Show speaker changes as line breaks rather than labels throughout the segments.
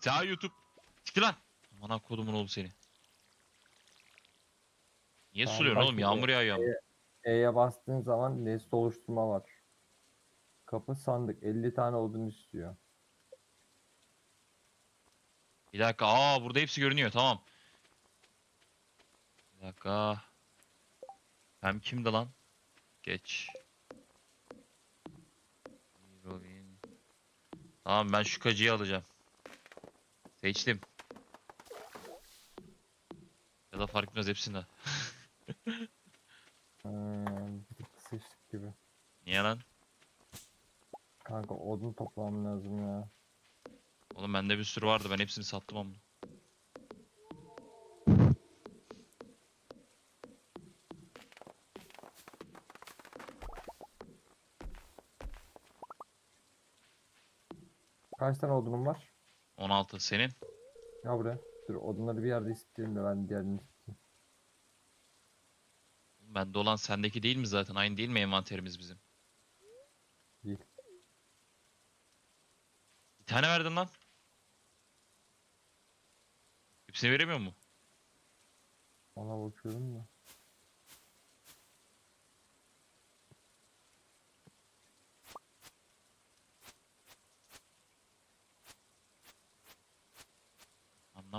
Sağ YouTube. Çık lan. Aman kodumun oğlu seni. Niye
Tamam,
suluyorsun
bak
oğlum? Yağmur yağıyor. ama.
E'ye bastığın zaman nesne oluşturma var. Kapı sandık 50 tane odun istiyor.
Bir dakika. Aa burada hepsi görünüyor. Tamam. Bir dakika. Hem kimdi lan? Geç. Tamam ben şu kacıyı alacağım. Seçtim. Ya da fark etmez hepsinde.
Hmm, bir tık sıçtık gibi.
Niye lan?
Kanka odun toplamam lazım ya.
Oğlum bende bir sürü vardı. Ben hepsini sattım ama.
Kaç tane odunum var?
16 senin.
Ya buraya. Dur odunları bir yerde isteyeyim de ben diğerini isteyeyim.
Bende olan sendeki değil mi zaten? Aynı değil mi envanterimiz bizim?
Değil.
Bir tane verdin lan. Hepsini veremiyor mu?
Ona bakıyorum da.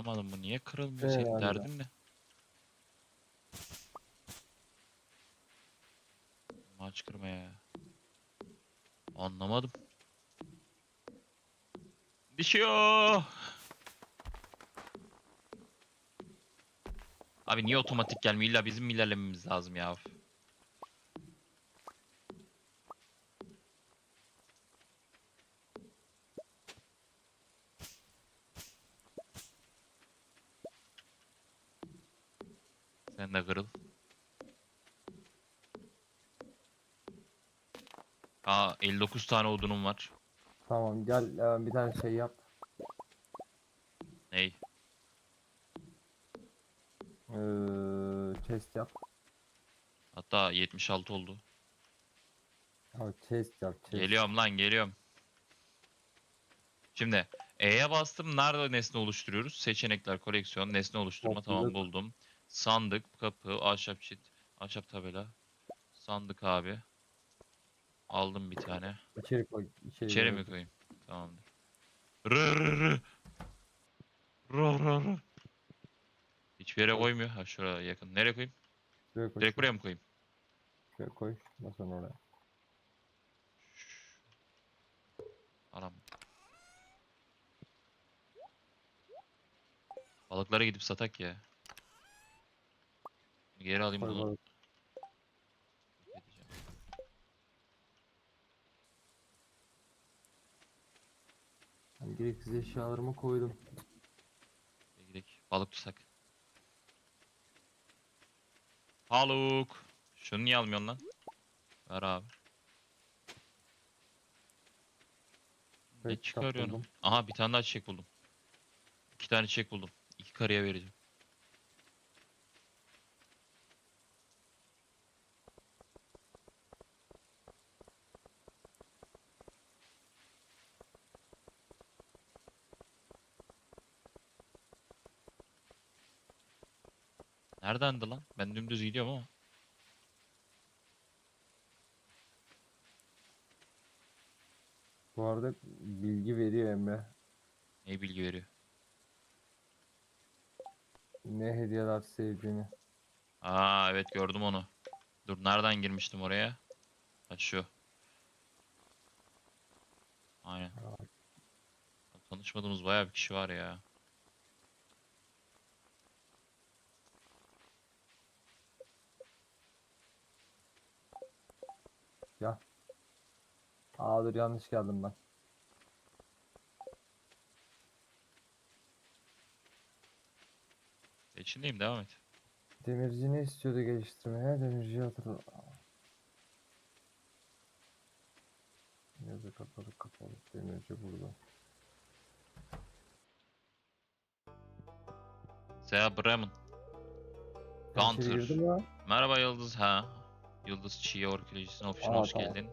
Anlamadım bu niye kırılmıyor senin
Herhalde.
derdin ne? Maç kırma ya. Anlamadım. Düşüyor. Abi niye otomatik gelmiyor? İlla bizim mi ilerlememiz lazım ya? Sen de kırıl. Aa 59 tane odunum var.
Tamam gel e, bir tane şey yap.
Ney?
Ee, chest yap.
Hatta 76 oldu.
Ya chest yap chest.
Geliyorum lan geliyorum. Şimdi E'ye bastım. Nerede nesne oluşturuyoruz? Seçenekler, koleksiyon, nesne oluşturma. Tamam
Topladık.
buldum. Sandık, kapı, ahşap çit, ahşap tabela. Sandık abi. Aldım bir tane.
İçeri koy. içeri
İçeri mi koyayım? Tamamdır. Rı rı rı. Rı rı rı. Hiçbir yere
Koy.
koymuyor. Ha şuraya yakın. Nereye koyayım?
Şuraya koy.
Direkt buraya mı koyayım?
Şuraya koy. Sonra oraya.
Aram. Balıklara gidip satak ya. Geri alayım
Koy
bunu.
balık. Gereksiz eşyalarımı koydum.
Gidelim. Balık tutsak. Haluk. Şunu niye almıyorsun lan? Ver abi. Ne
Evet, kitap
çıkarıyorsun?
buldum.
Aha bir tane daha çiçek buldum. İki tane çiçek buldum. İki karıya vereceğim. Neredendi lan? Ben dümdüz gidiyorum ama.
Bu arada bilgi veriyor Emre.
Ne bilgi veriyor?
Ne hediyeler sevdiğini.
Aa evet gördüm onu. Dur nereden girmiştim oraya? Ha şu. Aynen. Tanışmadığımız bayağı bir kişi var ya.
Aa dur yanlış geldim ben.
İçindeyim devam et.
Demirci ne istiyordu geliştirmeye? Demirci hatırla. Yazı kapalı kapalı. Demirci burada.
Seha Bremen. Gunter. Merhaba Yıldız ha. Yıldız Çiğ Orkilecisine ofisine hoş geldin.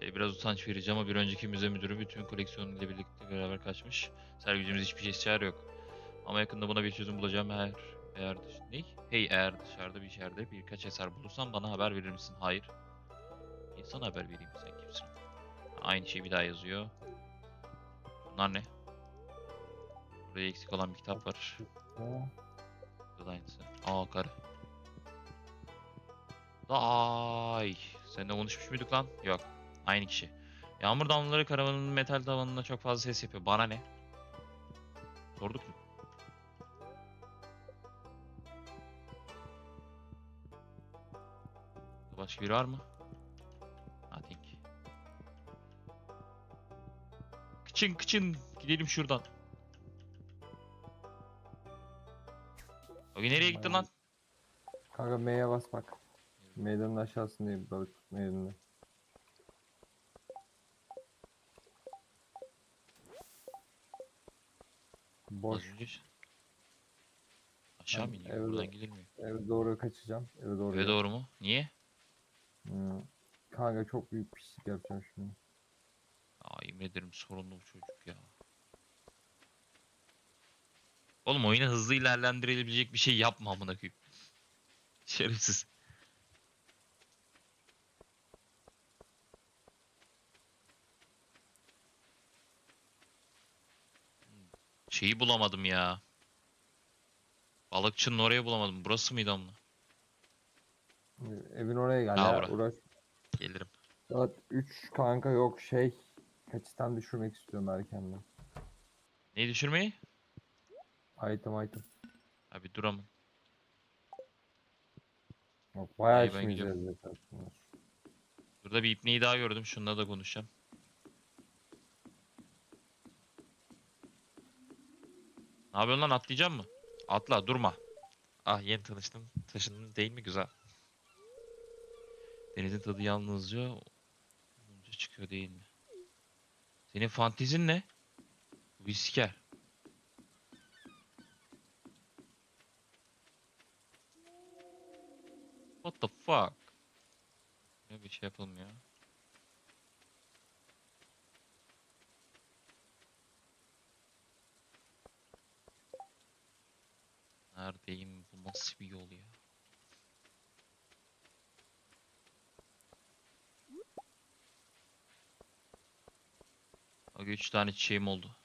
Şey biraz utanç verici ama bir önceki müze müdürü bütün koleksiyonuyla birlikte beraber kaçmış. Sergicimiz hiçbir şey çare yok. Ama yakında buna bir çözüm bulacağım eğer eğer dış... Hey eğer dışarıda bir yerde birkaç eser bulursan bana haber verir misin? Hayır. Niye sana haber vereyim sen kimsin? Aynı şeyi bir daha yazıyor. Bunlar ne? Burada eksik olan bir kitap var. Burada da aynısı. Aa karı. Ay, seninle konuşmuş muyduk lan? Yok. Aynı kişi. Yağmur damlaları karavanın metal tavanına çok fazla ses yapıyor. Bana ne? Sorduk mu? Başka biri var mı? Nothing. Kıçın kıçın. Gidelim şuradan. O nereye gittin lan?
Kanka M'ye bas bak. Meydanın aşağısındayım balık tutma Boş.
önce ş- Aşağı mı
Ben
iniyor?
eve
Buradan
doğru-
gidilmiyor.
Eve doğru kaçacağım. Eve doğru.
Eve doğru mu? Niye?
Hmm. Kanka çok büyük pislik yapacağım şimdi.
Aa yemin ederim sorunlu bu çocuk ya. Oğlum oyunu hızlı ilerlendirilebilecek bir şey yapma amına koyayım. Şerefsiz. Şeyi bulamadım ya. Balıkçının oraya bulamadım. Burası mıydı amına?
Evin oraya gel
Ha,
ya. Uğraş.
Gelirim.
Saat 3 kanka yok şey. Kaçtan düşürmek istiyorum erkenden.
Neyi düşürmeyi?
Item item.
Abi dur ama.
Yok bayağı
İyi, ben
işimize
gidiyorum.
aslında.
Burada bir ipneyi daha gördüm. Şununla da konuşacağım. Ne yapıyorsun lan atlayacak mı? Atla durma. Ah yeni tanıştım. Taşındın değil mi güzel? Denizin tadı yalnızca olunca çıkıyor değil mi? Senin fantezin ne? Visker. What the fuck? Ne bir şey yapalım Neredeyim? Bu nasıl bir yol ya? Aga 3 tane çiçeğim oldu.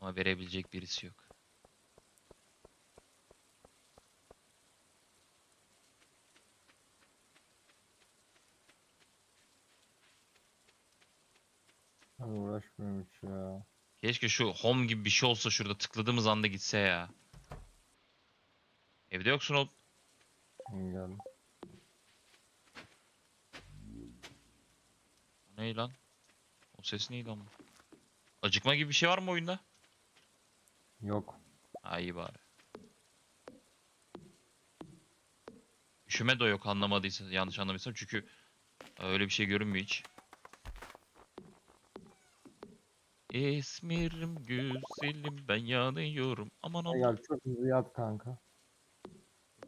Ama verebilecek birisi yok.
Ben uğraşmıyorum hiç ya.
Keşke şu home gibi bir şey olsa şurada tıkladığımız anda gitse ya. Evde yoksun oğlum.
Geldim.
O ne lan? O ses neydi ama? Acıkma gibi bir şey var mı oyunda?
Yok.
Ha iyi bari. Üşüme de yok anlamadıysa, yanlış anlamadıysam çünkü öyle bir şey görünmüyor hiç. İsmirim güzelim ben yanıyorum aman aman
Gel çok hızlı yat kanka.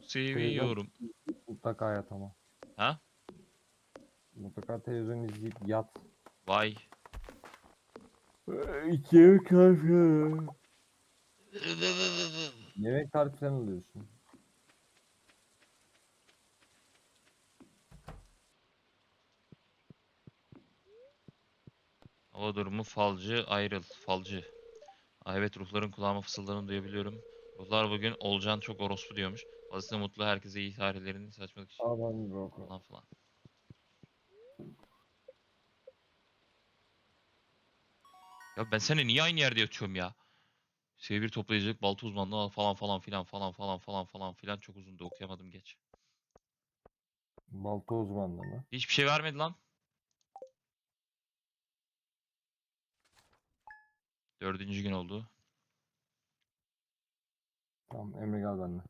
seviyorum.
Mutlaka yat ama.
Ha?
Mutlaka televizyon izleyip yat.
Vay.
İkiye kalkıyor. Yemek tarifi falan alıyorsun.
Hava durumu falcı ayrıl falcı. Aa, evet ruhların kulağıma fısıldığını duyabiliyorum. Ruhlar bugün Olcan çok orospu diyormuş. Fazlasıyla mutlu herkese iyi tarihlerini saçmalık için
ben bir oku.
falan falan. Ya ben seninle niye aynı yerde yatıyorum ya? Sevir toplayacak balta uzmanlığı falan falan filan falan falan falan falan filan çok uzundu okuyamadım geç.
Balta uzmanlığı mı?
Hiçbir şey vermedi lan. Dördüncü gün oldu.
Tamam Emre gel benimle.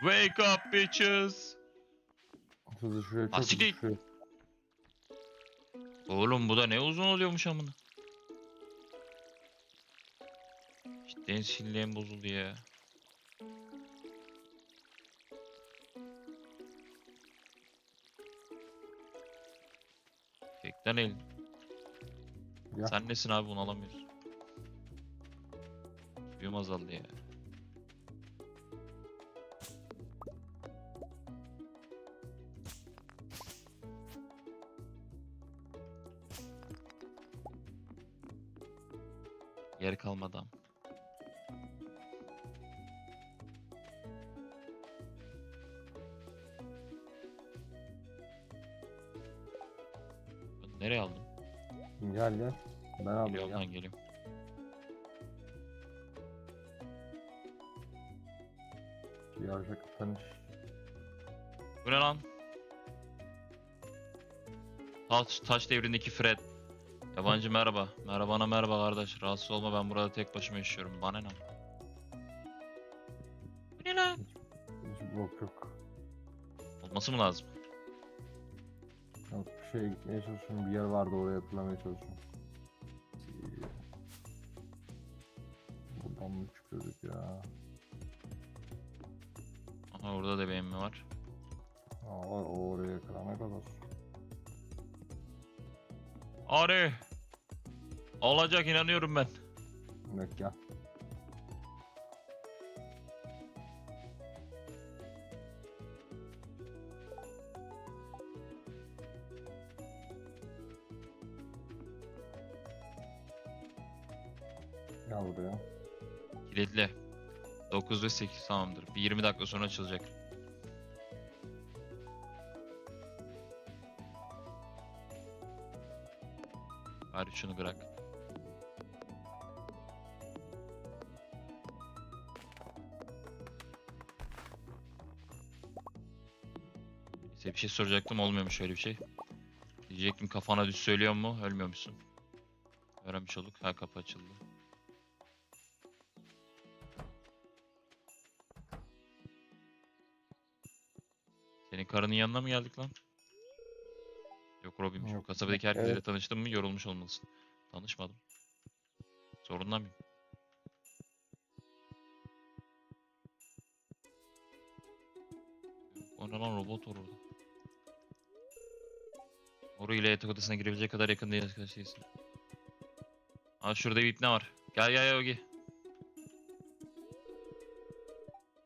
Wake up bitches.
Hızlı şuraya çok Asiklik.
hızlı
şuraya.
Oğlum bu da ne uzun oluyormuş amına. Cidden sinirlerim bozuldu ya. Tekten el.
Ya.
Sen nesin abi bunu alamıyorsun. Suyum azaldı ya. Yer. Ben Nereye aldım?
Gel gel. Ben alayım
Geliyorum lan geliyorum.
Yavşak tanış.
Bu ne lan? Taş, taş devrindeki Fred. Yabancı merhaba. Merhabana merhaba kardeş. Rahatsız olma ben burada tek başıma yaşıyorum. Bana ne? Bu ne lan?
Hiç bok yok.
Olması mı lazım?
Yok bir şeye gitmeye çalışıyorum. Bir yer vardı oraya hatırlamaya çalışıyorum.
Olacak inanıyorum ben.
Yok gel. Gel buraya.
Kilitli. 9 ve 8 tamamdır. Bir 20 dakika sonra açılacak. Bari şunu bırak. Bir şey soracaktım olmuyormuş şöyle bir şey. Diyecektim kafana düz söylüyor mu? Ölmüyormuşsun. Öğrenmiş olduk. Ha kapı açıldı. Senin karının yanına mı geldik lan? Yok Robin'miş.
Yok,
kasabadaki herkesle
evet.
tanıştın mı yorulmuş olmalısın. Tanışmadım. Zorunda mıyım? O ne lan robot var orada. Oru ile yatak odasına girebilecek kadar yakın değil arkadaş değilsin. Aa şurada bir ipne var. Gel gel Yogi.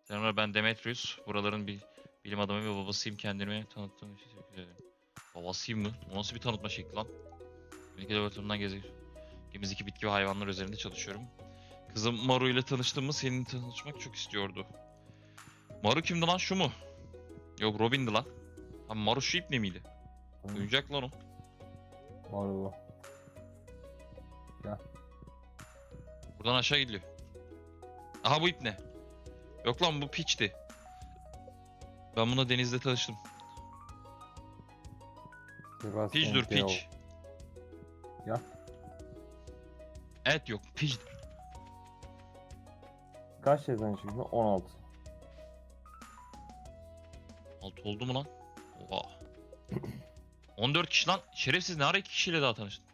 Selamlar ben Demetrius. Buraların bir bilim adamı ve babasıyım kendimi tanıttığım için teşekkür ederim. Babasıyım mı? O nasıl bir tanıtma şekli lan? Ülke laboratuvarından gezdik. Gemizdeki bitki ve hayvanlar üzerinde çalışıyorum. Kızım Maru ile tanıştım mı seninle tanışmak çok istiyordu. Maru kimdi lan şu mu? Yok Robin'di lan. Ha Maru şu ipne miydi? Oyuncak lan o.
Var o.
Buradan aşağı gidiyor. Aha bu ip ne? Yok lan bu piçti. Ben buna denizde tanıştım.
Sebastian
Piç dur piç.
Ya.
Evet yok piçtir.
Kaç yazan çıktı? 16.
Alt oldu mu lan? Oha. 14 kişi lan. Şerefsiz ne ara 2 kişiyle daha tanıştın?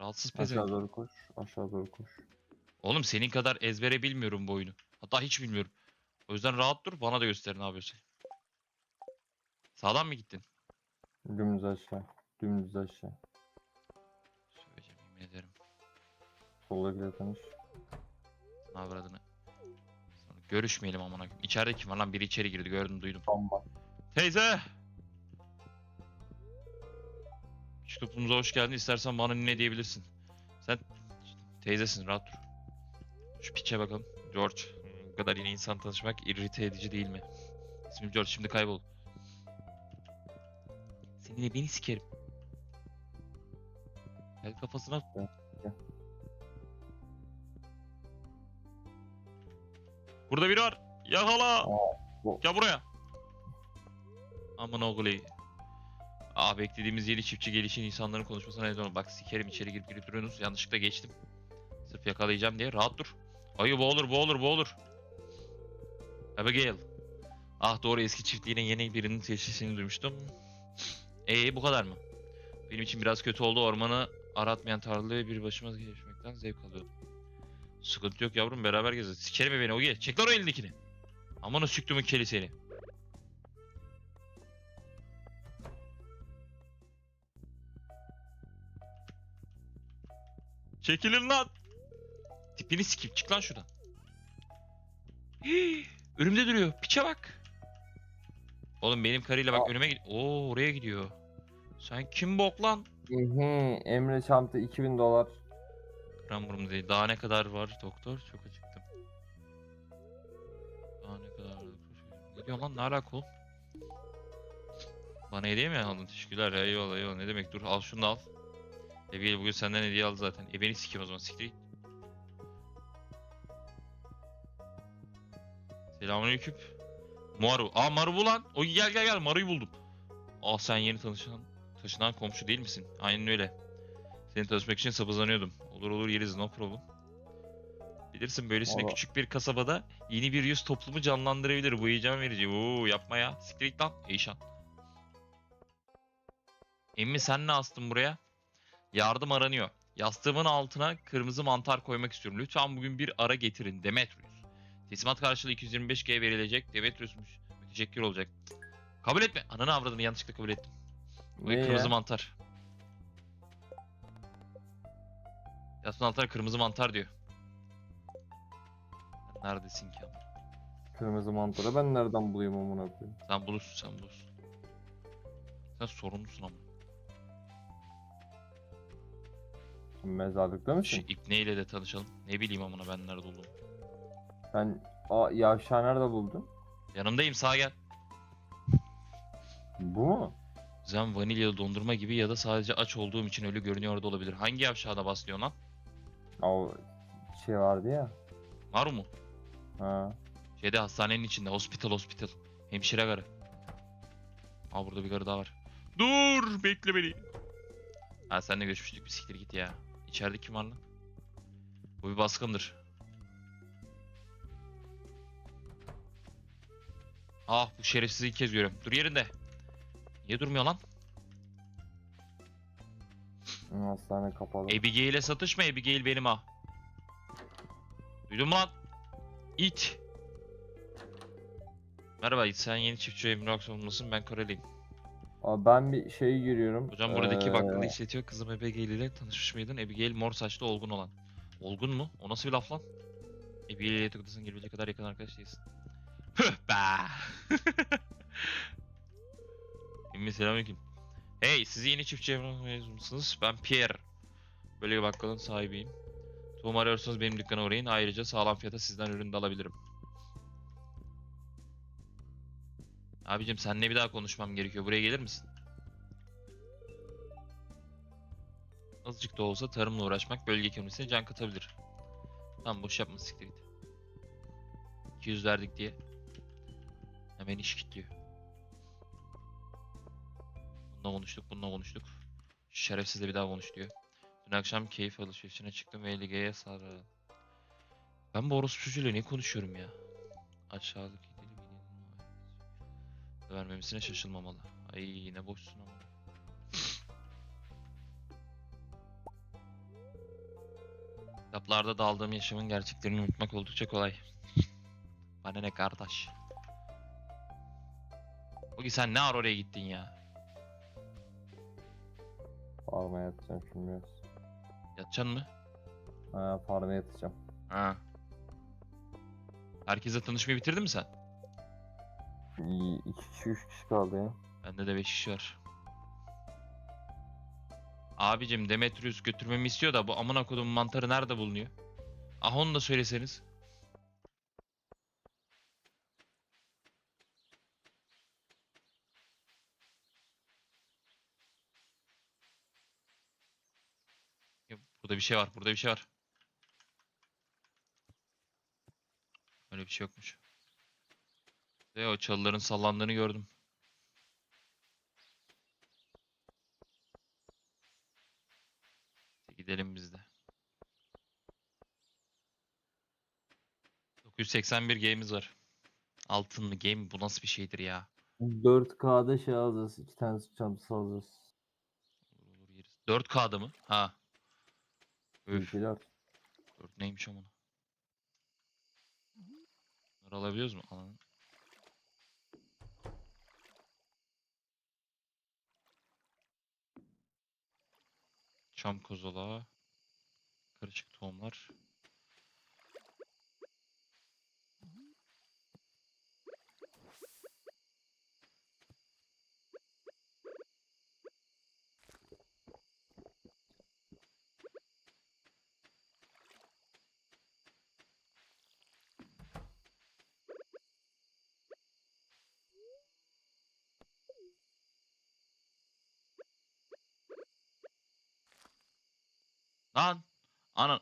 Rahatsız
Aşağı
pezevenk.
doğru koş. Aşağı doğru koş.
Oğlum senin kadar ezbere bilmiyorum bu oyunu. Hatta hiç bilmiyorum. O yüzden rahat dur bana da göster ne yapıyorsun. Sağdan mı gittin?
Dümdüz aşağı. Dümdüz aşağı.
Söyleyeceğim yemin ederim.
Soldakiyle tanış.
Ne avradını. Sonra görüşmeyelim amına koyayım. İçeride kim var lan? Biri içeri girdi gördüm duydum.
Tamam.
Teyze! Toplumuza hoş geldin. İstersen bana ne diyebilirsin. Sen teyzesin rahat dur. Şu piçe bakalım. George. Bu kadar yeni insan tanışmak irrite edici değil mi? İsmim George şimdi kaybol. Seninle beni sikerim. Gel kafasına. Burada biri var. Yakala. Gel buraya. Aman oğlu. Aa beklediğimiz yeni çiftçi gelişin insanların konuşmasına neden oldu. Bak sikerim içeri girip girip duruyorsunuz. Yanlışlıkla geçtim. Sırf yakalayacağım diye. Rahat dur. Ayı bu olur bu olur bu olur. Abigail. Ah doğru eski çiftliğine yeni birinin teşhisini duymuştum. Ee bu kadar mı? Benim için biraz kötü oldu. Ormanı aratmayan tarlayı bir başıma geçmekten zevk alıyordum. Sıkıntı yok yavrum beraber gezeriz. Sikerim beni Ogi? Çek lan o elindekini. Aman o süktümün keli seni. Çekilin lan. Tipini sikeyim çık lan şuradan. Hii, Önümde duruyor. Piçe bak. Oğlum benim karıyla bak
Aa.
önüme gidiyor. Oo oraya gidiyor. Sen kim bok lan?
Emre çanta 2000 dolar.
Gram burum değil. Daha ne kadar var doktor? Çok acıktım. Daha ne kadar var doktor? Ne lan? Ne alaka oğlum? Bana hediye mi aldın? Teşekkürler. Eyvallah eyvallah. Ne demek? Dur al şunu da al. Ebeği bugün senden hediye aldı zaten. Ebeni sikeyim o zaman. Siktir git. Selamünaleyküm. Maru. Aa Maru bu lan. O gel gel gel. Maru'yu buldum. Aa sen yeni tanışan, taşınan komşu değil misin? Aynen öyle. Seni tanışmak için sabızlanıyordum. Olur olur yeriz no problem. Bilirsin böylesine
Valla-
küçük bir kasabada yeni bir yüz toplumu canlandırabilir. Bu heyecan verici. Oo yapma ya. Siktir git lan. Eyşan. Emmi sen ne astın buraya? Yardım aranıyor. Yastığımın altına kırmızı mantar koymak istiyorum. Lütfen bugün bir ara getirin Demetrius. Teslimat karşılığı 225G verilecek. Demetrius'muş. Müteşekkir olacak. Kabul etme. Ananı avradını yanlışlıkla kabul ettim.
Ne
kırmızı
ya?
mantar. Yastığın altına kırmızı mantar diyor. Neredesin ki ama?
Kırmızı mantarı ben nereden bulayım amına koyayım?
Sen bulursun sen bulursun. Sen sorumlusun ama.
Sen mezarlıkta
Şu
mısın?
de tanışalım. Ne bileyim amına ben nerede olduğumu.
Sen Aa, yavşağı nerede buldun?
Yanımdayım sağa gel.
Bu mu?
Zen vanilyalı dondurma gibi ya da sadece aç olduğum için öyle görünüyor da olabilir. Hangi yavşağına baslıyor lan?
O şey vardı ya.
Maru mu?
Ha.
Şeyde hastanenin içinde. Hospital hospital. Hemşire garı. Aa burada bir garı daha var. Dur bekle beni. Ha seninle görüşmüştük bir siktir git ya. İçeride kim var lan? Bu bir baskındır. Ah bu şerefsizi ilk kez görüyorum. Dur yerinde. Niye durmuyor lan?
Hastane kapalı.
Abigail'e satışma Abigail benim ha. Duydun mu lan? İt. Merhaba sen yeni çiftçi Emre Aksoy mısın? Ben Koreliyim.
Aa, ben bir şey görüyorum.
Hocam buradaki
Ee,
bakkalı işletiyor. Kızım Abigail ile tanışmış mıydın? Abigail mor saçlı olgun olan. Olgun mu? O nasıl bir laf lan? Abigail ile yatak odasına girebilecek kadar yakın arkadaş değilsin. Hıh be! Emmi selamünaleyküm. Hey siz yeni çiftçi mısınız? Ben Pierre. Böyle bir bakkalın sahibiyim. Tohum arıyorsanız benim dükkana uğrayın. Ayrıca sağlam fiyata sizden ürün de alabilirim. Abicim seninle bir daha konuşmam gerekiyor. Buraya gelir misin? Azıcık da olsa tarımla uğraşmak bölge ekonomisine can katabilir. Tamam boş yapma siktir git. 200 verdik diye. Hemen iş kilitliyor. Bununla konuştuk, bununla konuştuk. Şerefsizle bir daha konuş diyor. Dün akşam keyif alışverişine çıktım ve Lige'ye sarı. Ben bu orospu çocuğuyla ne konuşuyorum ya? Aşağılık Vermemesine şaşılmamalı. Ay yine boşsun ama. Kitaplarda daldığım yaşamın gerçeklerini unutmak oldukça kolay. Bana ne kardeş. Bugün sen ne ara oraya gittin ya?
Farma yatacağım şimdi biraz.
Yatacaksın mı?
Ha, farma yatacağım.
Ha. Herkesle tanışmayı bitirdin mi sen?
İyi, kişi, üç kişi kaldı ya.
Bende de 5 kişi var. Abicim Demetrius götürmemi istiyor da bu amına kodum mantarı nerede bulunuyor? Ah onu da söyleseniz. Ya, Burada bir şey var, burada bir şey var. Öyle bir şey yokmuş. Ve o çalıların sallandığını gördüm. Gidelim biz de. 981 game'imiz var. Altınlı game bu nasıl bir şeydir ya?
4K'da şey alacağız. iki tane çantası alacağız.
Olur yeriz. 4K'da mı? Ha.
Bilgiler.
4 neymiş amına? Bunları alabiliyoruz mu? Alalım. Çam kozalağı. Karışık tohumlar. Lan! Anan!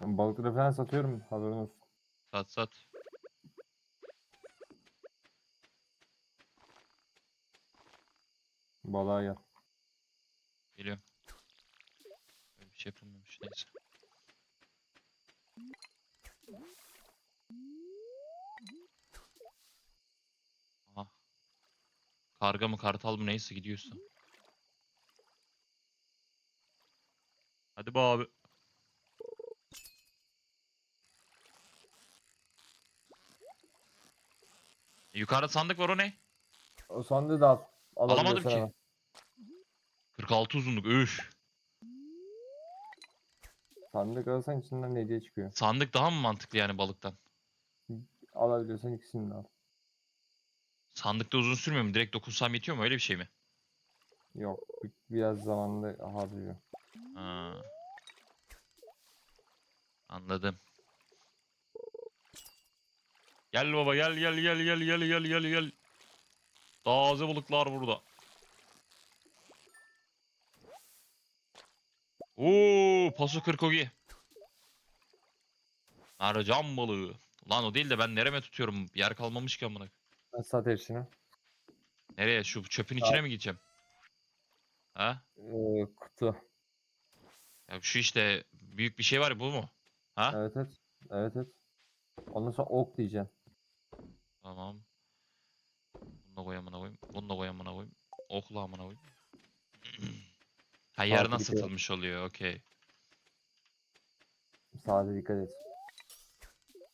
Balıkları falan satıyorum haberin olsun.
Sat sat.
Balığa gel.
Geliyorum. Böyle bir şey yapılmamış neyse. Aha. Karga mı kartal mı neyse gidiyorsa. Hadi be abi. Yukarıda sandık var o ne?
O sandığı da al.
Alamadım ki.
hemen.
46 uzunluk üf.
Sandık alırsan içinden hediye çıkıyor.
Sandık daha mı mantıklı yani balıktan?
Alabiliyorsan ikisini de al.
Sandıkta uzun sürmüyor mu? Direkt dokunsam yetiyor mu? Öyle bir şey mi?
Yok. bi- Biraz zamanda harcıyor.
Ha. Anladım. Gel baba gel gel gel gel gel gel gel gel. Taze balıklar burada. Oo, paso kırkogi. Mercan balığı. Lan o değil de ben nereme tutuyorum? Yer kalmamış ki amına.
Ben sat hepsini.
Nereye? Şu çöpün içine mi gideceğim? Ha?
Ee, kutu.
Ya şu işte büyük bir şey var ya bu mu? Ha?
Evet evet. Evet evet. Ondan sonra ok diyeceksin.
Tamam. Bunu da koy amına koyayım. Bunu da koy amına koyayım. Okla amına koyayım. ha yarına satılmış oluyor. Okey.
Sade dikkat et.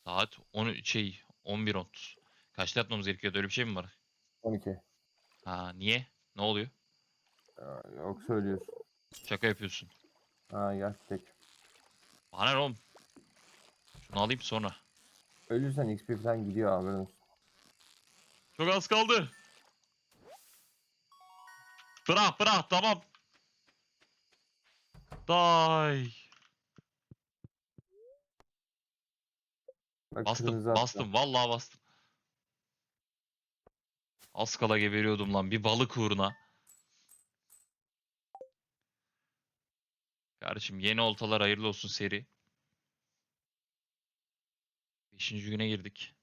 Saat 10 şey 11.30. Kaçta yatmamız gerekiyor? Öyle bir şey mi var?
12.
Ha niye? Ne oluyor?
Ee, yok söylüyorsun.
Şaka yapıyorsun.
Ha gel tek.
Bana ne oğlum? Şunu alayım sonra.
Ölürsen XP falan gidiyor haberin olsun.
Çok az kaldı. Bırak bırak tamam. Day.
Bak
Bastım
kırmızı
bastım vallahi bastım. Az kala geberiyordum lan bir balık uğruna. Kardeşim yeni oltalar hayırlı olsun seri. Beşinci güne girdik.